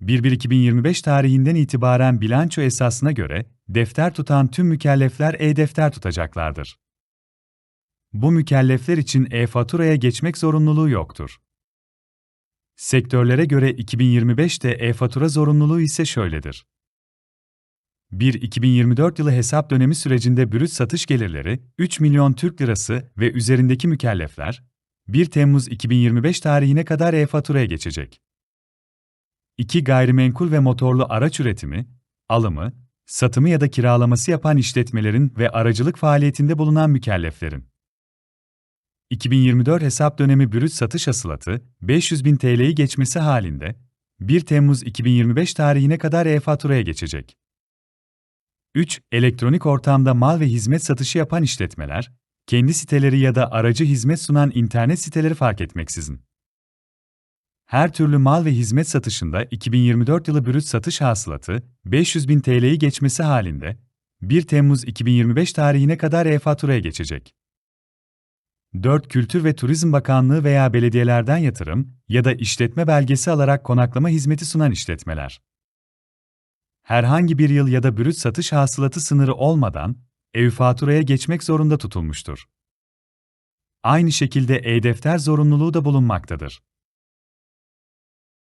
1-1-2025 tarihinden itibaren bilanço esasına göre, defter tutan tüm mükellefler e-defter tutacaklardır. Bu mükellefler için e-faturaya geçmek zorunluluğu yoktur. Sektörlere göre 2025'te e-fatura zorunluluğu ise şöyledir. 1-2024 yılı hesap dönemi sürecinde brüt satış gelirleri 3 milyon Türk lirası ve üzerindeki mükellefler 1 Temmuz 2025 tarihine kadar e-faturaya geçecek. 2. Gayrimenkul ve motorlu araç üretimi, alımı, satımı ya da kiralaması yapan işletmelerin ve aracılık faaliyetinde bulunan mükelleflerin. 2024 hesap dönemi brüt satış hasılatı 500 bin TL'yi geçmesi halinde 1 Temmuz 2025 tarihine kadar e-faturaya geçecek. 3. Elektronik ortamda mal ve hizmet satışı yapan işletmeler, kendi siteleri ya da aracı hizmet sunan internet siteleri fark etmeksizin. Her türlü mal ve hizmet satışında 2024 yılı brüt satış hasılatı 500 bin TL'yi geçmesi halinde 1 Temmuz 2025 tarihine kadar e-faturaya geçecek. 4. Kültür ve Turizm Bakanlığı veya belediyelerden yatırım ya da işletme belgesi alarak konaklama hizmeti sunan işletmeler. Herhangi bir yıl ya da brüt satış hasılatı sınırı olmadan e-faturaya geçmek zorunda tutulmuştur. Aynı şekilde e-defter zorunluluğu da bulunmaktadır.